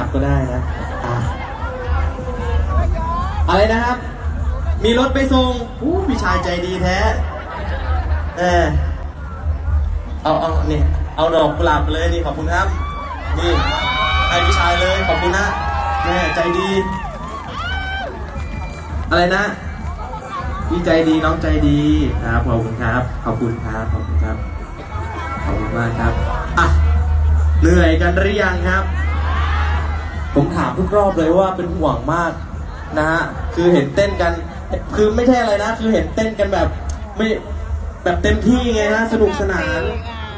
จับก็ได้นะอะอะไรนะครับ มีรถไปส่งอู้พี่ชายใจดีแท้ เออเอาเอานี่เอาดอกกุหลาบไปเลยนี่ขอบคุณครับ นี่ให้พี่ชายเลยขอบคุณนะแม่ใจดี อะไรนะพี่ใจดีน้องใจดีครับขอบคุณครับ ขอบคุณครับขอบคุณครับ ขอบคุณมากครับ อะ เหนื่อยกันหรือยังครับ ผมถามทุกรอบเลยว่าเป็นห่วงมากนะฮะคือเห็นเต้นกัน คือไม่ใช่อะไรนะ คือเห็นเต้นกันแบบไม่แบบเต็มที่ไงนะสนุกสนาน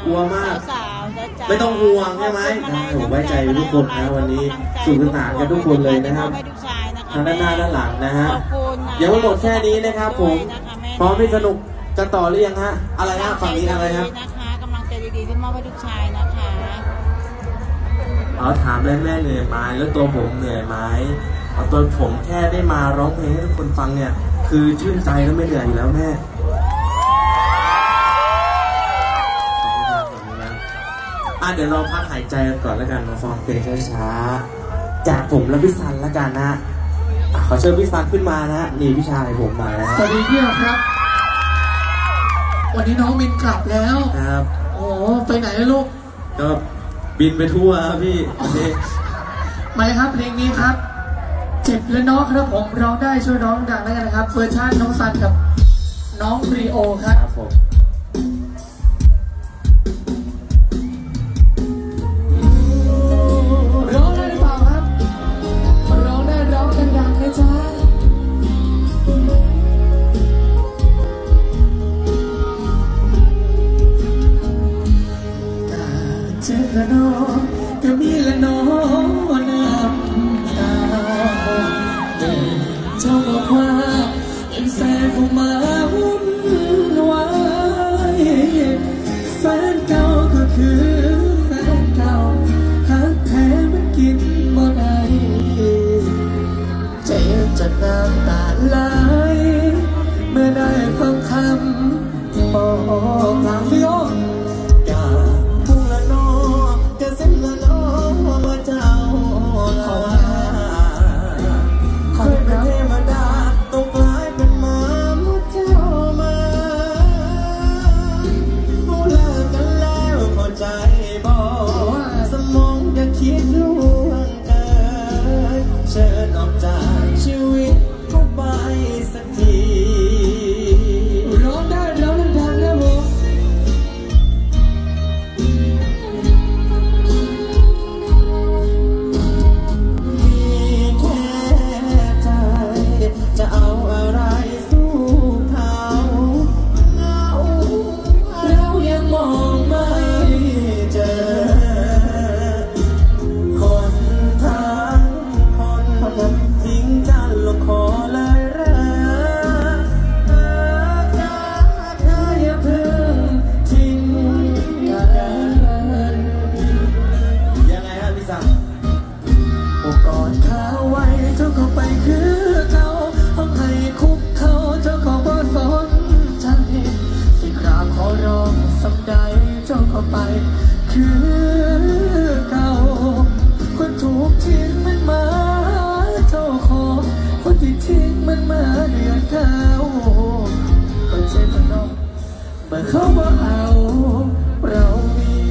กลัวมาก สาวๆนะจ๊ะไม่ต้องห่วงใช่ไหมได้ผมไว้ใจทุกคนนะวันนี้สนุกสนานกันทุกคนเลยนะครับ ให้ลูกชายนะคะทางด้านหน้าด้านหลังนะฮะขอบคุณนะยังไม่หมดแค่นี้นะครับผม ด้วยนะคะแม่พร้อมที่สนุกกันต่อหรือยังฮะ อะไรฮะฝั่งนี้อะไรครับนะคะกำลังใจดีๆที่มอบให้ลูกชายนะคะ เอาถามเลยแม่เหนื่อยไหมแล้วตัวผมเหนื่อยไหมเอาตัวผมแค่ได้มาร้องเพลงให้ทุกคนฟังเนี่ย คือชื่นใจแล้วไม่เหนื่อยอยู่แล้วแม่ขอบคุณครับขอบคุณครับอะเดี๋ยวเราพักหายใจกันก่อนแล้วกันมาฟังเพลงช้าๆ จากผมและพี่ซันแล้วกันนะอะขอเชิญพี่ซันขึ้นมานะฮะนี่พี่ชายผมมาแล้วสวัสดีพี่หยกครับ วันนี้น้องมินกลับแล้ว ครับ โอ้ไปไหนแล้วลูกก็ บินไปทั่วครับพี่วันนี้มาเลยครับเพลงนี้ครับ เจ็บและน้องครับผมร้องได้ช่วยร้องดังแล้วกันนะครับเวอร์ชันน้องซันกับน้องรีโอคครัรับบผม นเจ้าบอ ไป คือเก่า คนถูกทิ้งมันมาเจ้าของ คนที่ทิ้งมันมาเดือนเก่าคนเจ็บมันน้องเมื่อเขามาเอา เรามี